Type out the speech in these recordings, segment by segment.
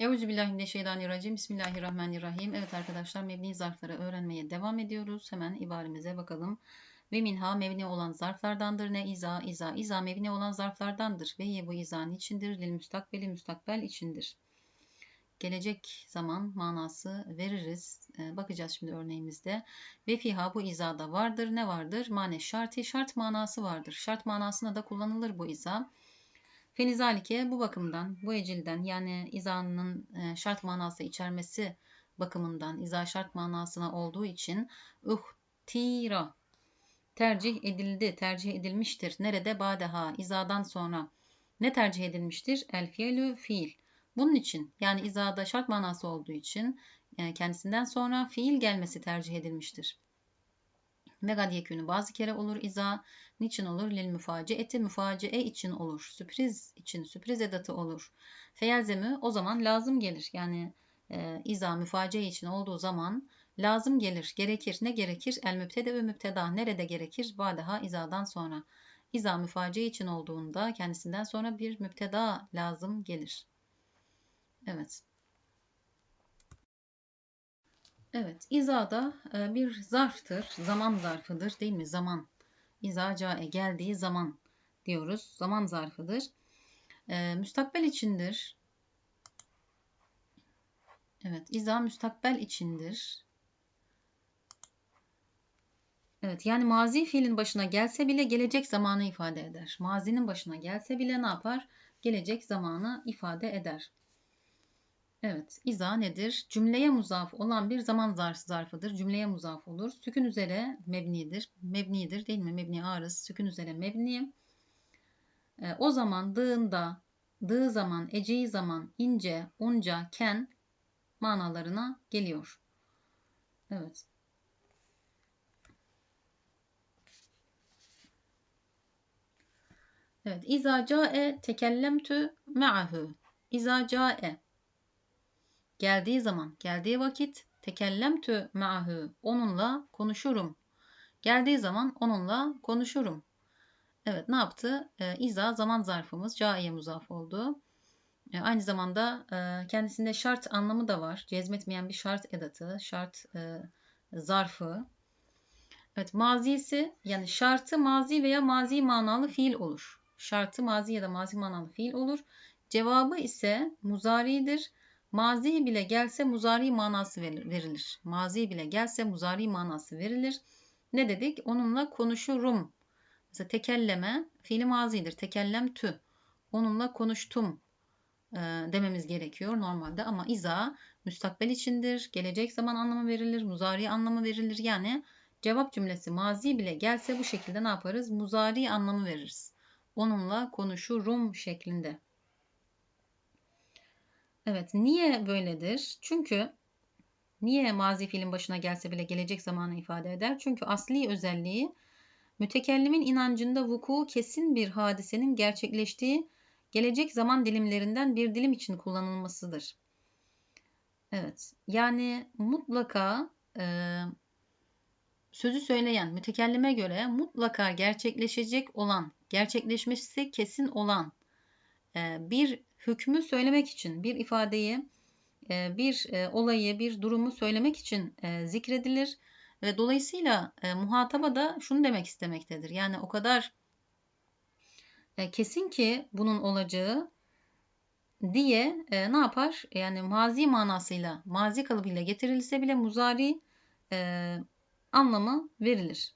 Euzubillahimineşşeytanirracim. Bismillahirrahmanirrahim. Evet arkadaşlar mebni zarfları öğrenmeye devam ediyoruz. Hemen ibaremize bakalım. Ve minha mebni olan zarflardandır. Ne iza, iza, iza mebni olan zarflardandır. Ve ye bu iza içindir. Lil müstakbeli müstakbel içindir. Gelecek zaman manası veririz. Ee, bakacağız şimdi örneğimizde. Ve fiha bu izada vardır. Ne vardır? Mane şarti şart manası vardır. Şart manasına da kullanılır bu iza. Fenizalike bu bakımdan, bu ecilden yani izanın e, şart manası içermesi bakımından iza şart manasına olduğu için uhtira tercih edildi, tercih edilmiştir. Nerede? Badeha, izadan sonra. Ne tercih edilmiştir? El fiilü fiil. Bunun için yani izada şart manası olduğu için yani kendisinden sonra fiil gelmesi tercih edilmiştir. Ve gad bazı kere olur iza. Niçin olur? Lil müfacieti müfacie için olur. Sürpriz için sürpriz edatı olur. Feyelzemi o zaman lazım gelir. Yani e, iza müfacie için olduğu zaman lazım gelir, gerekir. Ne gerekir? El mübtede ve mübteda. Nerede gerekir? Badeha izadan sonra. İza müfacie için olduğunda kendisinden sonra bir mübteda lazım gelir. Evet. Evet, iza da e, bir zarftır, zaman zarfıdır değil mi? Zaman. İza cae geldiği zaman diyoruz. Zaman zarfıdır. E, müstakbel içindir. Evet, iza müstakbel içindir. Evet, yani mazi fiilin başına gelse bile gelecek zamanı ifade eder. Mazinin başına gelse bile ne yapar? Gelecek zamanı ifade eder. Evet, iza nedir? Cümleye muzaf olan bir zaman zarfıdır. Cümleye muzaf olur. Sükün üzere mebnidir. Mebnidir değil mi? Mebni arız. Sükün üzere mebni. E, o zaman dığında, dığı zaman, eceği zaman, ince, unca, ken manalarına geliyor. Evet. Evet. İza cae tekellemtü ma'ahu. İza cae Geldiği zaman, geldiği vakit tekellemtü ma'hu. Onunla konuşurum. Geldiği zaman onunla konuşurum. Evet ne yaptı? E, iza zaman zarfımız caiye muzaf oldu. E, aynı zamanda e, kendisinde şart anlamı da var. Cezmetmeyen bir şart edatı, şart e, zarfı. Evet mazisi yani şartı mazi veya mazi manalı fiil olur. Şartı mazi ya da mazi manalı fiil olur. Cevabı ise muzaridir. Mazi bile gelse muzari manası verilir. Mazi bile gelse muzari manası verilir. Ne dedik? Onunla konuşurum. Mesela tekelleme fiili mazidir. Tekellem tü. Onunla konuştum e, dememiz gerekiyor normalde ama iza müstakbel içindir. Gelecek zaman anlamı verilir. Muzari anlamı verilir. Yani cevap cümlesi mazi bile gelse bu şekilde ne yaparız? Muzari anlamı veririz. Onunla konuşurum şeklinde. Evet, niye böyledir? Çünkü niye mazi fiilin başına gelse bile gelecek zamanı ifade eder? Çünkü asli özelliği mütekellimin inancında vuku kesin bir hadisenin gerçekleştiği gelecek zaman dilimlerinden bir dilim için kullanılmasıdır. Evet, yani mutlaka e, sözü söyleyen mütekellime göre mutlaka gerçekleşecek olan, gerçekleşmesi kesin olan e, bir hükmü söylemek için, bir ifadeyi, e, bir e, olayı, bir durumu söylemek için e, zikredilir. Ve dolayısıyla muhataba da şunu demek istemektedir. Yani o kadar kesin ki bunun olacağı diye ne yapar? Yani mazi manasıyla, mazi kalıbıyla getirilse bile muzari anlamı verilir.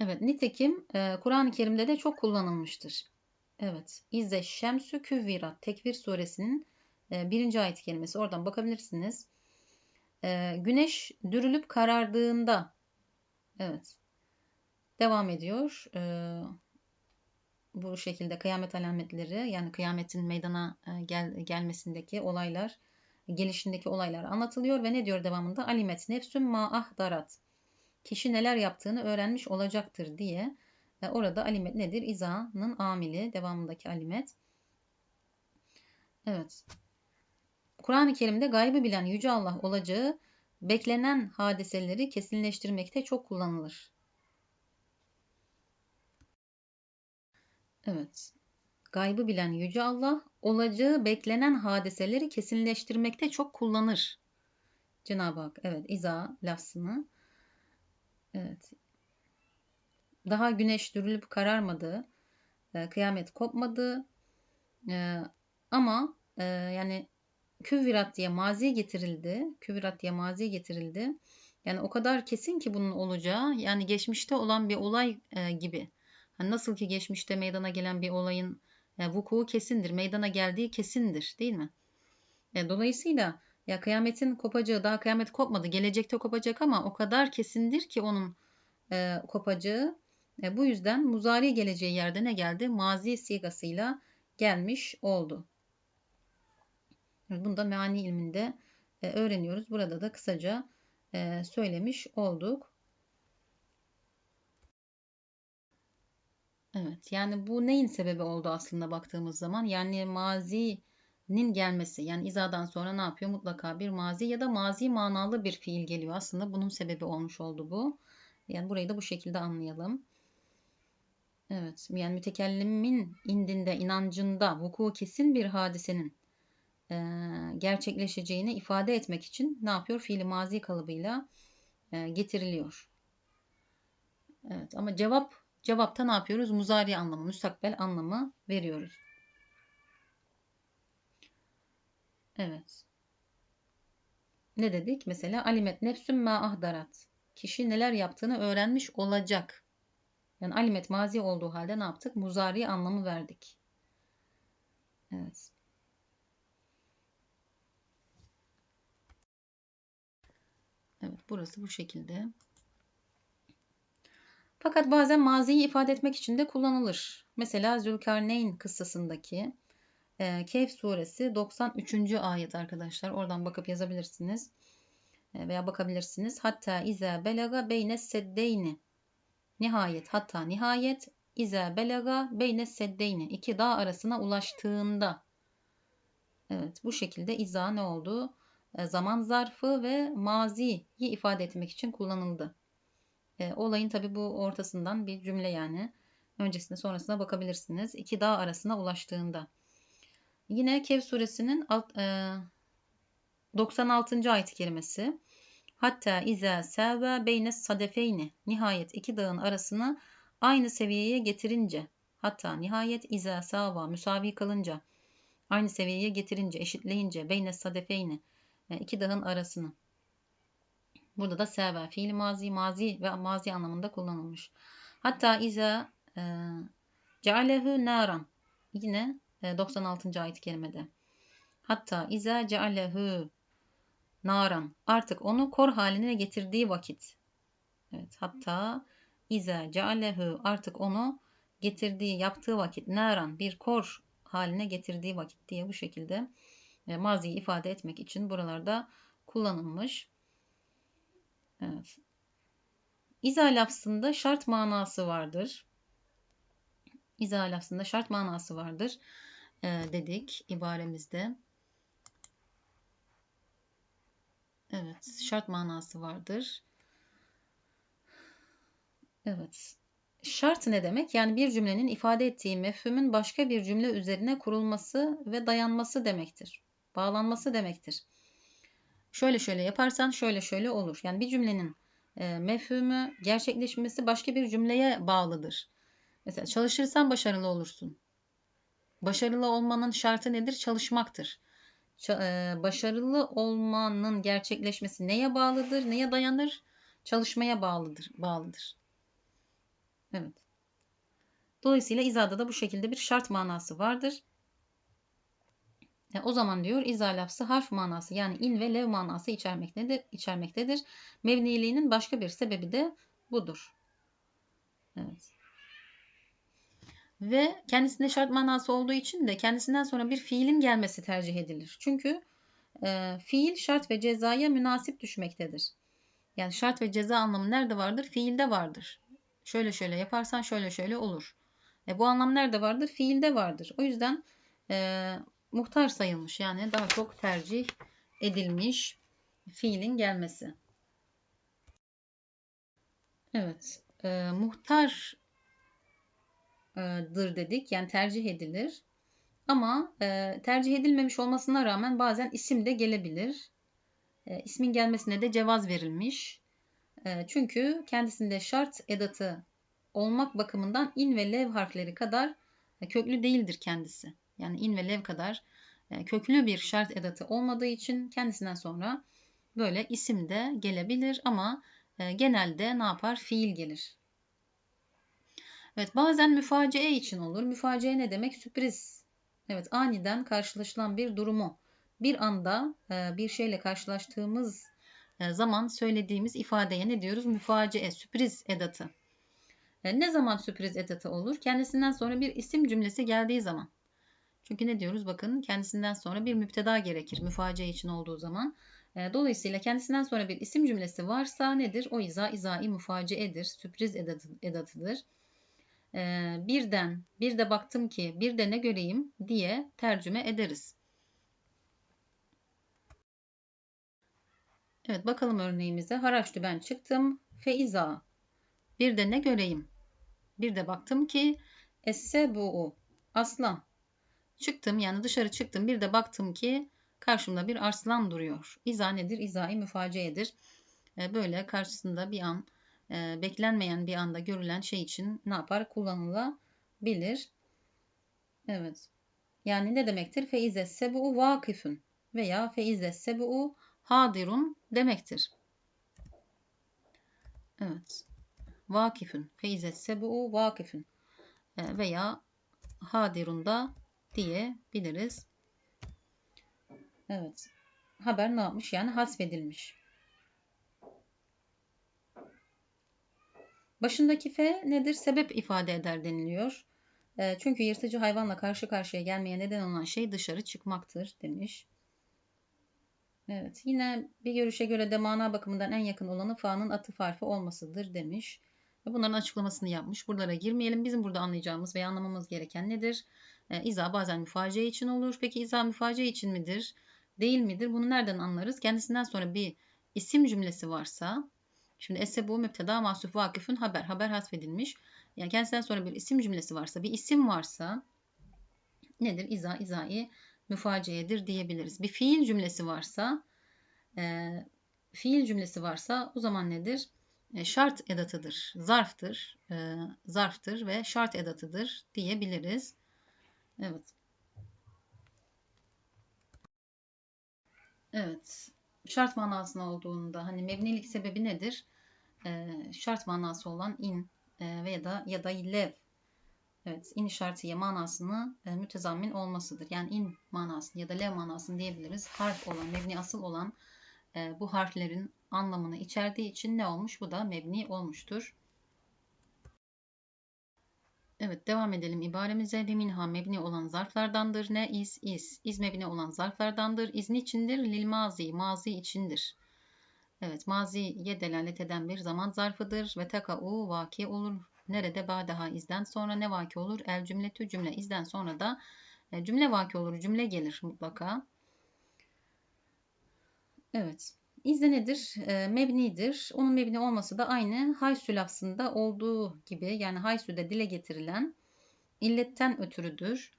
Evet, nitekim Kur'an-ı Kerim'de de çok kullanılmıştır. Evet. İzze şemsü küvvirat. Tekvir suresinin e, birinci ayet kelimesi. Oradan bakabilirsiniz. E, güneş dürülüp karardığında evet. Devam ediyor. E, bu şekilde kıyamet alametleri yani kıyametin meydana gel, gelmesindeki olaylar, gelişindeki olaylar anlatılıyor ve ne diyor devamında? Alimet nefsüm ma ahdarat. Kişi neler yaptığını öğrenmiş olacaktır diye e, orada alimet nedir? İza'nın amili. Devamındaki alimet. Evet. Kur'an-ı Kerim'de gaybı bilen Yüce Allah olacağı beklenen hadiseleri kesinleştirmekte çok kullanılır. Evet. gaybı bilen Yüce Allah olacağı beklenen hadiseleri kesinleştirmekte çok kullanır. Cenab-ı Hak evet iza lafzını evet daha güneş dürülüp kararmadı, e, kıyamet kopmadı e, ama e, yani küvvirat diye mazi getirildi. Küvvirat diye mazi getirildi. Yani o kadar kesin ki bunun olacağı yani geçmişte olan bir olay e, gibi. Hani nasıl ki geçmişte meydana gelen bir olayın e, vuku kesindir, meydana geldiği kesindir değil mi? E, dolayısıyla ya kıyametin kopacağı daha kıyamet kopmadı. Gelecekte kopacak ama o kadar kesindir ki onun e, kopacağı. E, bu yüzden muzari geleceği yerde ne geldi? Mazi sigasıyla gelmiş oldu. Bunu da meani ilminde e, öğreniyoruz. Burada da kısaca e, söylemiş olduk. Evet yani bu neyin sebebi oldu aslında baktığımız zaman? Yani mazinin gelmesi yani izadan sonra ne yapıyor? Mutlaka bir mazi ya da mazi manalı bir fiil geliyor. Aslında bunun sebebi olmuş oldu bu. Yani burayı da bu şekilde anlayalım. Evet yani mütekellimin indinde, inancında vuku kesin bir hadisenin e, gerçekleşeceğini ifade etmek için ne yapıyor? Fiili mazi kalıbıyla e, getiriliyor. Evet ama cevap cevapta ne yapıyoruz? Muzari anlamı, müstakbel anlamı veriyoruz. Evet. Ne dedik? Mesela alimet nefsün ma ahdarat. Kişi neler yaptığını öğrenmiş olacak. Yani alimet mazi olduğu halde ne yaptık? Muzari anlamı verdik. Evet. Evet burası bu şekilde. Fakat bazen maziyi ifade etmek için de kullanılır. Mesela Zülkarneyn kıssasındaki e, Kehf suresi 93. ayet arkadaşlar. Oradan bakıp yazabilirsiniz. E, veya bakabilirsiniz. Hatta iza belaga beyne seddeyni. Nihayet hatta nihayet iza belaga beyne seddeyni. iki dağ arasına ulaştığında. Evet bu şekilde iza ne oldu? E, zaman zarfı ve maziyi ifade etmek için kullanıldı. E, olayın tabi bu ortasından bir cümle yani. Öncesine sonrasına bakabilirsiniz. İki dağ arasına ulaştığında. Yine Kev suresinin alt, e, 96. ayet kelimesi. Hatta iza seva beyne sadefeyni. Nihayet iki dağın arasını aynı seviyeye getirince. Hatta nihayet iza sava müsavi kalınca. Aynı seviyeye getirince, eşitleyince. Beyne sadefeyni yani iki dağın arasını. Burada da seva fiil mazi, mazi ve mazi anlamında kullanılmış. Hatta iza e, cealehu naran. Yine e, 96. ayet kerimede. Hatta iza cealehu naran. Artık onu kor haline getirdiği vakit. Evet, hatta iza cealehu artık onu getirdiği, yaptığı vakit. Naran bir kor haline getirdiği vakit diye bu şekilde e, maziyi ifade etmek için buralarda kullanılmış. Evet. İza lafzında şart manası vardır. İza lafzında şart manası vardır e, dedik ibaremizde. Evet, şart manası vardır. Evet. Şart ne demek? Yani bir cümlenin ifade ettiği mefhumun başka bir cümle üzerine kurulması ve dayanması demektir bağlanması demektir. Şöyle şöyle yaparsan şöyle şöyle olur. Yani bir cümlenin e, mefhumu gerçekleşmesi başka bir cümleye bağlıdır. Mesela çalışırsan başarılı olursun. Başarılı olmanın şartı nedir? Çalışmaktır. Başarılı olmanın gerçekleşmesi neye bağlıdır? Neye dayanır? Çalışmaya bağlıdır. bağlıdır. Evet. Dolayısıyla izada da bu şekilde bir şart manası vardır. E, o zaman diyor izah lafzı harf manası yani in ve lev manası içermektedir. içermektedir. Mevniliğinin başka bir sebebi de budur. Evet. Ve kendisinde şart manası olduğu için de kendisinden sonra bir fiilin gelmesi tercih edilir. Çünkü e, fiil şart ve cezaya münasip düşmektedir. Yani şart ve ceza anlamı nerede vardır? Fiilde vardır. Şöyle şöyle yaparsan şöyle şöyle olur. E, bu anlam nerede vardır? Fiilde vardır. O yüzden e, muhtar sayılmış. Yani daha çok tercih edilmiş fiilin gelmesi. Evet. E, muhtar dır dedik. Yani tercih edilir. Ama e, tercih edilmemiş olmasına rağmen bazen isim de gelebilir. E, ismin gelmesine de cevaz verilmiş. E, çünkü kendisinde şart edatı olmak bakımından in ve lev harfleri kadar köklü değildir kendisi. Yani in ve lev kadar e, köklü bir şart edatı olmadığı için kendisinden sonra böyle isim de gelebilir ama e, genelde ne yapar? Fiil gelir. Evet bazen müfaciye için olur. Müfaciye ne demek? Sürpriz. Evet aniden karşılaşılan bir durumu bir anda bir şeyle karşılaştığımız zaman söylediğimiz ifadeye ne diyoruz? Müfaciye, sürpriz edatı. Ne zaman sürpriz edatı olur? Kendisinden sonra bir isim cümlesi geldiği zaman. Çünkü ne diyoruz? Bakın kendisinden sonra bir müpteda gerekir müfaciye için olduğu zaman. Dolayısıyla kendisinden sonra bir isim cümlesi varsa nedir? O iza izai müfaciyedir. Sürpriz edatı, edatıdır. Birden, bir de baktım ki, bir de ne göreyim diye tercüme ederiz. Evet bakalım örneğimize. Haraçtı ben çıktım. Feiza. Bir de ne göreyim? Bir de baktım ki esse bu aslan. Çıktım yani dışarı çıktım. Bir de baktım ki karşımda bir arslan duruyor. İza nedir? İzai müfaciyedir. E, böyle karşısında bir an e, beklenmeyen bir anda görülen şey için ne yapar? Kullanılabilir. Evet. Yani ne demektir? Feize sebu vakifun veya feize sebu hadirun demektir. Evet. Vakifün. Feize sebu vakifün. E, veya hadirun da diyebiliriz. Evet. Haber ne yapmış? Yani hasfedilmiş. Başındaki F nedir? Sebep ifade eder deniliyor. E, çünkü yırtıcı hayvanla karşı karşıya gelmeye neden olan şey dışarı çıkmaktır demiş. Evet. Yine bir görüşe göre de mana bakımından en yakın olanı fa'nın atıf harfi olmasıdır demiş. Ve bunların açıklamasını yapmış. Buralara girmeyelim. Bizim burada anlayacağımız veya anlamamız gereken nedir? E, iza bazen müfaciye için olur. Peki iza müfaciye için midir? Değil midir? Bunu nereden anlarız? Kendisinden sonra bir isim cümlesi varsa Şimdi esse bu müpteda mahsuf vakıfın haber. Haber hasfedilmiş. Yani kendisinden sonra bir isim cümlesi varsa, bir isim varsa nedir? İza, izai müfaciyedir diyebiliriz. Bir fiil cümlesi varsa e, fiil cümlesi varsa o zaman nedir? E, şart edatıdır, zarftır, e, zarftır ve şart edatıdır diyebiliriz. Evet. Evet. Şart manasında olduğunda hani mebnilik sebebi nedir? E, şart manası olan in e, veya da ya da lev Evet, in şartiye manasını e, mütezammin olmasıdır. Yani in manasını ya da lev manasını diyebiliriz. Harf olan, mebni asıl olan e, bu harflerin anlamını içerdiği için ne olmuş? Bu da mebni olmuştur. Evet devam edelim ibaremize. Ve minha mebni olan zarflardandır. Ne is is. İz mebni olan zarflardandır. İz niçindir? Lil mazi. Mazi içindir. Evet maziye delalet eden bir zaman zarfıdır. Ve teka'u vaki olur. Nerede ba'daha izden sonra ne vaki olur? El cümletü cümle izden sonra da e, cümle vaki olur. Cümle gelir mutlaka. Evet. İzde nedir? E, mebnidir. Onun mebni olması da aynı haysü lafzında olduğu gibi yani haysüde dile getirilen illetten ötürüdür.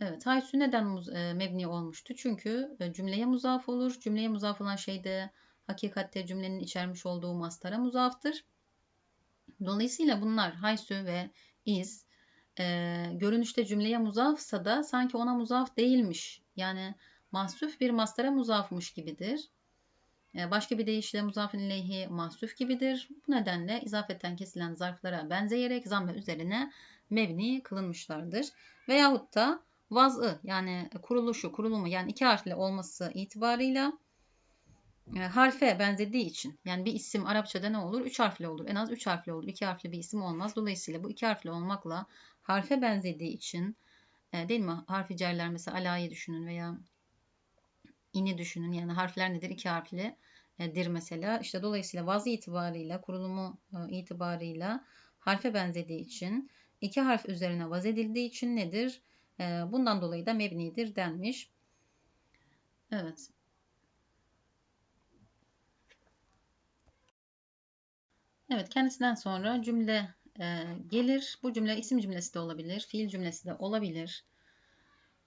Evet, haysü neden e, mebni olmuştu? Çünkü e, cümleye muzaf olur. Cümleye muzaf olan şey de hakikatte cümlenin içermiş olduğu mastara muzaftır. Dolayısıyla bunlar haysü ve iz e, görünüşte cümleye muzafsa da sanki ona muzaf değilmiş. Yani mahsuf bir mastara muzafmış gibidir. E, başka bir deyişle muzafın ileyhi mahsuf gibidir. Bu nedenle izafetten kesilen zarflara benzeyerek zamme üzerine mevni kılınmışlardır. Veyahut da vaz'ı yani kuruluşu, kurulumu yani iki harfli olması itibarıyla e, harfe benzediği için yani bir isim Arapçada ne olur? Üç harfli olur. En az üç harfli olur. İki harfli bir isim olmaz. Dolayısıyla bu iki harfli olmakla harfe benzediği için e, değil mi? Harfi cerler mesela alayı düşünün veya ini düşünün. Yani harfler nedir? İki harfli e, dir mesela. İşte dolayısıyla vazı itibarıyla, kurulumu itibarıyla harfe benzediği için iki harf üzerine vaz edildiği için nedir? Bundan dolayı da mebnidir denmiş. Evet. Evet kendisinden sonra cümle e, gelir. Bu cümle isim cümlesi de olabilir, fiil cümlesi de olabilir.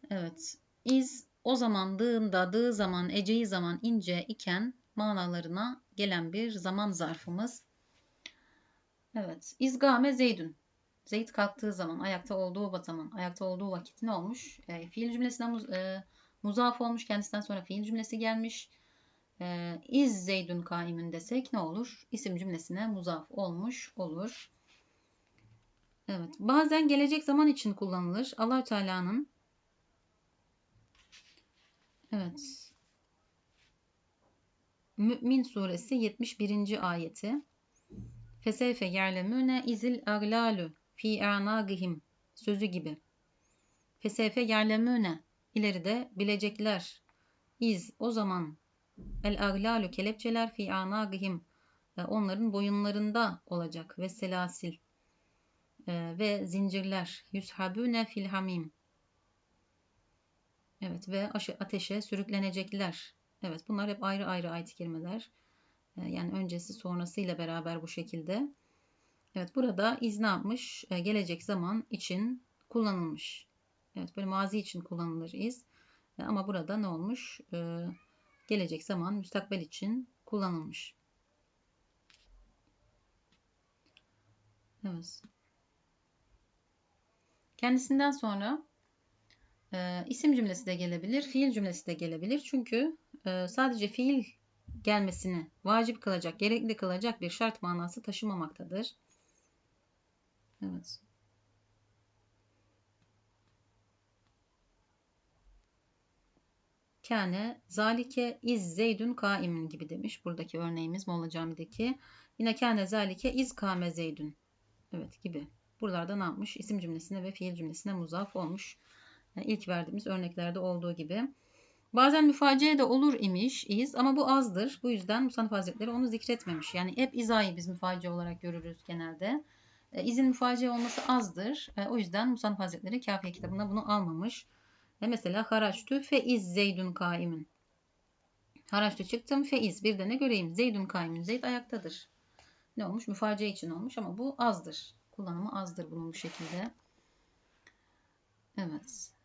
Evet. İz o zaman dığında, dığı zaman, eceği zaman, ince iken manalarına gelen bir zaman zarfımız. Evet. İzgame Zeydün. Zeyd kalktığı zaman, ayakta olduğu zaman, ayakta olduğu vakit ne olmuş? E, fiil cümlesine muz, e, muzaf olmuş. Kendisinden sonra fiil cümlesi gelmiş. E, iz Zeydün kaimin desek ne olur? İsim cümlesine muzaf olmuş olur. Evet. Bazen gelecek zaman için kullanılır. Allahü Teala'nın Evet. Mü'min suresi 71. ayeti. Feseyfe yerlemüne izil aglalu fi anagihim sözü gibi. Feseyfe yerlemüne ileride bilecekler. İz o zaman el aglalu kelepçeler fi anagihim e, onların boyunlarında olacak ve selasil e, ve zincirler yushabune fil hamim Evet ve ateşe sürüklenecekler. Evet bunlar hep ayrı ayrı ayet kelimeler. Ee, yani öncesi sonrasıyla beraber bu şekilde. Evet burada iz ne yapmış? Ee, gelecek zaman için kullanılmış. Evet böyle mazi için kullanılır iz. Ee, ama burada ne olmuş? Gelecek zaman müstakbel için kullanılmış. Evet. Kendisinden sonra e, isim cümlesi de gelebilir, fiil cümlesi de gelebilir. Çünkü e, sadece fiil gelmesini vacip kılacak, gerekli kılacak bir şart manası taşımamaktadır. Evet. Kâne zalike iz zeydün kaimin gibi demiş. Buradaki örneğimiz Molla Cami'deki. Yine kâne zalike iz kâme zeydün. Evet gibi. Buralarda ne yapmış? İsim cümlesine ve fiil cümlesine muzaf olmuş. Yani ilk verdiğimiz örneklerde olduğu gibi. Bazen müfaciye de olur imiş iz ama bu azdır. Bu yüzden Musanif Hazretleri onu zikretmemiş. Yani hep izayı biz müfaciye olarak görürüz genelde. E, izin müfaciye olması azdır. E, o yüzden Musanif Hazretleri Kafiye kitabında bunu almamış. E, mesela haraçtü feiz zeydun kaimin. Haraçtü çıktım feiz. Bir de ne göreyim? Zeydun kaimin. Zeyd ayaktadır. Ne olmuş? Müfaciye için olmuş ama bu azdır. Kullanımı azdır bunun bu şekilde. Evet.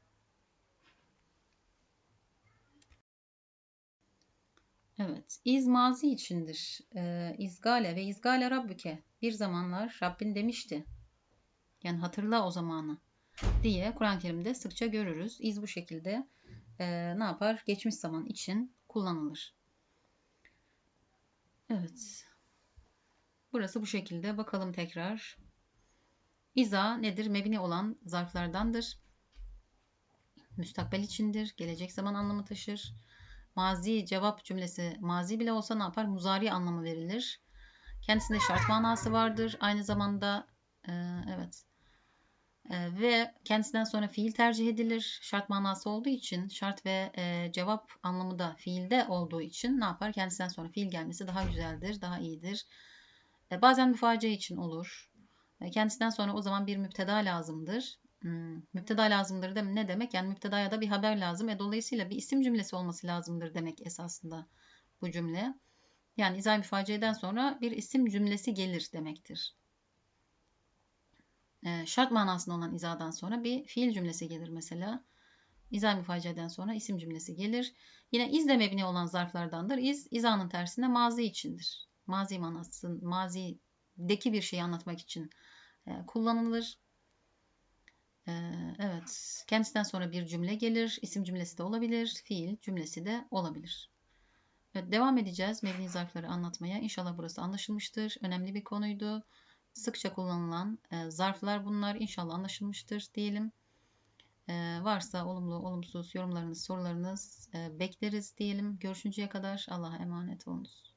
Evet. İz mazi içindir. Ee, izgale ve izgale Rabbüke. Bir zamanlar Rabbin demişti. Yani hatırla o zamanı diye Kur'an-ı Kerim'de sıkça görürüz. İz bu şekilde e, ne yapar? Geçmiş zaman için kullanılır. Evet. Burası bu şekilde. Bakalım tekrar. İza nedir? Mebni olan zarflardandır. Müstakbel içindir. Gelecek zaman anlamı taşır. Mazi cevap cümlesi mazi bile olsa ne yapar? Muzari anlamı verilir. Kendisinde şart manası vardır. Aynı zamanda e, evet e, ve kendisinden sonra fiil tercih edilir. Şart manası olduğu için şart ve e, cevap anlamı da fiilde olduğu için ne yapar? Kendisinden sonra fiil gelmesi daha güzeldir, daha iyidir. E, bazen müface için olur. E, kendisinden sonra o zaman bir müpteda lazımdır. Hmm, müpteda lazımdır dem ne demek? Yani müptedaya da bir haber lazım. E, dolayısıyla bir isim cümlesi olması lazımdır demek esasında bu cümle. Yani izah müfaciyeden sonra bir isim cümlesi gelir demektir. E, şart manasında olan izadan sonra bir fiil cümlesi gelir mesela. İzah müfaciyeden sonra isim cümlesi gelir. Yine iz de mebni olan zarflardandır. İz, izanın tersine mazi içindir. Mazi manası, mazideki bir şeyi anlatmak için e, kullanılır. Evet. Kendisinden sonra bir cümle gelir. İsim cümlesi de olabilir. Fiil cümlesi de olabilir. Evet, devam edeceğiz mebni zarfları anlatmaya. İnşallah burası anlaşılmıştır. Önemli bir konuydu. Sıkça kullanılan e, zarflar bunlar. İnşallah anlaşılmıştır diyelim. E, varsa olumlu, olumsuz yorumlarınız, sorularınız e, bekleriz diyelim. Görüşünceye kadar Allah'a emanet olunuz.